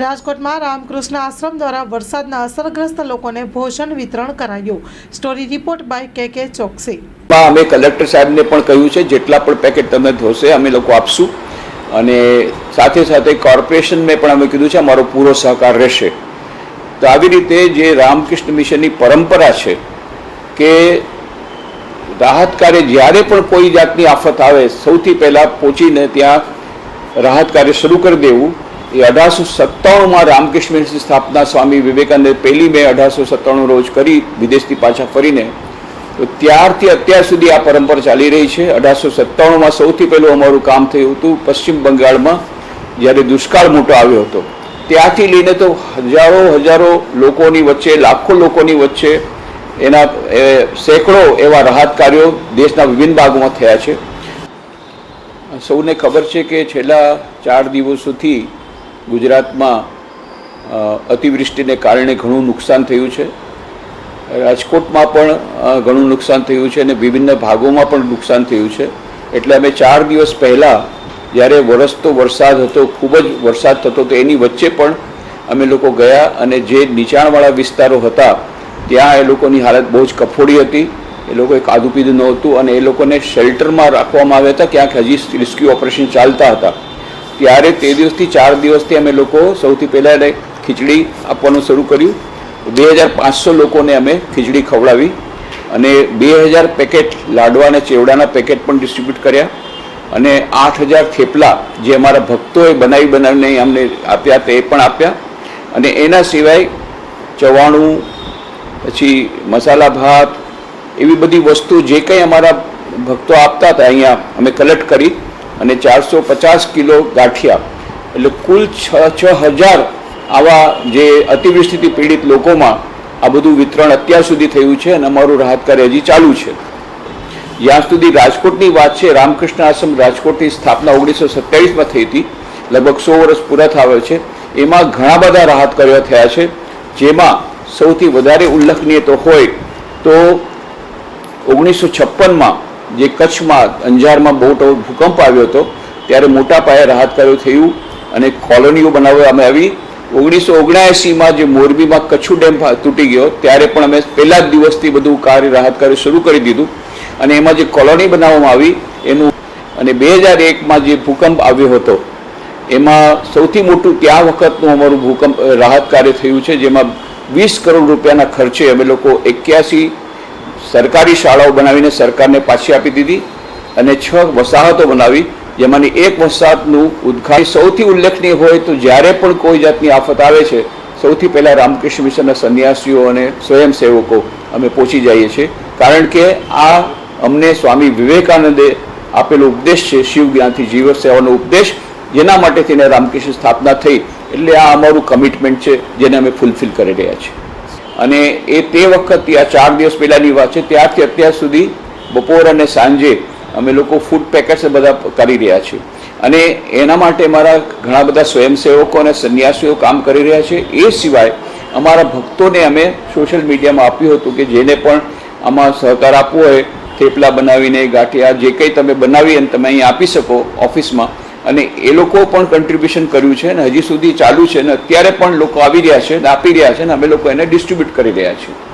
રાજકોટમાં રામકૃષ્ણ આશ્રમ દ્વારા વરસાદના અસરગ્રસ્ત લોકોને ભોજન વિતરણ કરાયું. સ્ટોરી રિપોર્ટ બાય કે કે ચોકસી. અમે કલેક્ટર સાહેબને પણ કહ્યું છે, જેટલા પણ પેકેટ તમે ધોશે અમે લોકો આપશું. અને સાથે સાથે કોર્પોરેશનને પણ અમે કીધું છે, અમારો પૂરો સહકાર રહેશે. તો આવી રીતે જે રામકૃષ્ણ મિશનની પરંપરા છે કે રાહત કાર્ય જ્યારે પણ કોઈ જાતની આફત આવે, સૌથી પહેલાં પહોંચીને ત્યાં રાહત કાર્ય શરૂ કરી દેવું. એ અઢારસો સત્તાણુંમાં રામકૃષ્ણ સ્થાપના સ્વામી વિવેકાનંદે પહેલી મે અઢારસો સત્તાણું રોજ કરી, વિદેશથી પાછા ફરીને. તો ત્યારથી અત્યાર સુધી આ પરંપરા ચાલી રહી છે. અઢારસો સત્તાણુંમાં સૌથી પહેલું અમારું કામ થયું હતું પશ્ચિમ બંગાળમાં, જ્યારે દુષ્કાળ મોટો આવ્યો હતો. ત્યાંથી લઈને તો હજારો હજારો લોકોની વચ્ચે, લાખો લોકોની વચ્ચે એના સેંકડો એવા રાહત કાર્યો દેશના વિભિન્ન ભાગોમાં થયા છે. સૌને ખબર છે કે છેલ્લા ચાર દિવસોથી ગુજરાતમાં અતિવૃષ્ટિને કારણે ઘણું નુકસાન થયું છે. રાજકોટમાં પણ ઘણું નુકસાન થયું છે અને વિભિન્ન ભાગોમાં પણ નુકસાન થયું છે. એટલે અમે ચાર દિવસ પહેલાં જ્યારે વરસતો વરસાદ હતો, ખૂબ જ વરસાદ થતો તો એની વચ્ચે પણ અમે લોકો ગયા અને જે નીચાણવાળા વિસ્તારો હતા, ત્યાં એ લોકોની હાલત બહુ જ કફોડી હતી. એ લોકોએ ખાધું પીધું નહોતું અને એ લોકોને શેલ્ટરમાં રાખવામાં આવ્યા હતા, ક્યાંક હજી રેસ્ક્યુ ઓપરેશન ચાલતા હતા. ત્યારે તે દિવસથી ચાર દિવસથી અમે લોકો સૌથી પહેલાં એને ખીચડી આપવાનું શરૂ કર્યું. બે હજાર પાંચસો લોકોને અમે ખીચડી ખવડાવી અને બે હજાર પેકેટ લાડવા અને ચેવડાના પેકેટ પણ ડિસ્ટ્રીબ્યુટ કર્યા. અને આઠ હજાર થેપલા જે અમારા ભક્તોએ બનાવી બનાવીને અમને આપ્યા તે પણ આપ્યા. અને એના સિવાય ચવાણું, પછી મસાલા ભાત, એવી બધી વસ્તુ જે કંઈ અમારા ભક્તો આપતા હતા, અહીંયા અમે કલેક્ટ કરી. અને ચારસો પચાસ કિલો ગાંઠિયા. એટલે કુલ છ છ હજાર આવા જે અતિવૃષ્ટિથી પીડિત લોકોમાં આ બધું વિતરણ અત્યાર સુધી થયું છે અને અમારું રાહત કાર્ય હજી ચાલુ છે. જ્યાં સુધી રાજકોટની વાત છે, રામકૃષ્ણ આશ્રમ રાજકોટની સ્થાપના ઓગણીસો સત્યાવીસમાં થઈ હતી. લગભગ સો વર્ષ પૂરા થયા છે. એમાં ઘણા બધા રાહત કાર્યો થયા છે. જેમાં સૌથી વધારે ઉલ્લેખનીય તો હોય તો ઓગણીસો છપ્પનમાં જે કચ્છમાં અંજારમાં બહુ ભૂકંપ આવ્યો હતો, ત્યારે મોટા પાયે રાહત કાર્યો થયું અને કોલોનીઓ બનાવવામાં આવી. ઓગણીસો ઓગણએંસીમાં જે મોરબીમાં કચ્છુ ડેમ તૂટી ગયો, ત્યારે પણ અમે પહેલા જ દિવસથી બધું કાર્ય રાહત કાર્ય શરૂ કરી દીધું. અને એમાં જે કોલોની બનાવવામાં આવી, એનું અને બે હજાર એકમાં જે ભૂકંપ આવ્યો હતો, એમાં સૌથી મોટું ત્યાં વખતનું અમારું ભૂકંપ રાહત કાર્ય થયું છે, જેમાં વીસ કરોડ રૂપિયાના ખર્ચે અમે લોકો એક્યાસી સરકારી શાળાઓ બનાવીને સરકારને પાછી આપી દીધી અને છ વસાહતો બનાવી, જેમાંની એક વસાહતનું ઉદ્ઘાટન. સૌથી ઉલ્લેખનીય હોય તો જ્યારે પણ કોઈ જાતની આફત આવે છે, સૌથી પહેલાં રામકૃષ્ણ મિશનના સંન્યાસીઓ અને સ્વયંસેવકો અમે પહોંચી જઈએ છીએ. કારણ કે આ અમને સ્વામી વિવેકાનંદે આપેલો ઉપદેશ છે, શિવ જ્ઞાનથી જીવ સેવાનો ઉપદેશ, જેના માટે તેને રામકૃષ્ણ સ્થાપના થઈ. એટલે આ અમારું કમિટમેન્ટ છે, જેને અમે ફૂલફિલ કરી રહ્યા છીએ. અને એ તે વખત, આ ચાર દિવસ પહેલાંની વાત છે, ત્યારથી અત્યાર સુધી બપોર અને સાંજે અમે લોકો ફૂડ પેકેટ્સ બધા કરી રહ્યા છીએ. અને એના માટે મારા ઘણા બધા સ્વયંસેવકો અને સંન્યાસીઓ કામ કરી રહ્યા છે. એ સિવાય અમારા ભક્તોને અમે સોશિયલ મીડિયામાં આપ્યું હતું કે જેને પણ આમાં સહકાર આપવો હોય, થેપલા બનાવીને, ગાંઠિયા, જે કંઈ તમે બનાવી અને તમે અહીં આપી શકો ઓફિસમાં અને એ લોકો પણ કન્ટ્રીબ્યુશન કર્યું છે અને હજી સુધી ચાલુ છે અને અત્યારે પણ લોકો આવી રહ્યા છે અને આપી રહ્યા છે અને અમે લોકો એને ડિસ્ટ્રીબ્યુટ કરી રહ્યા છીએ.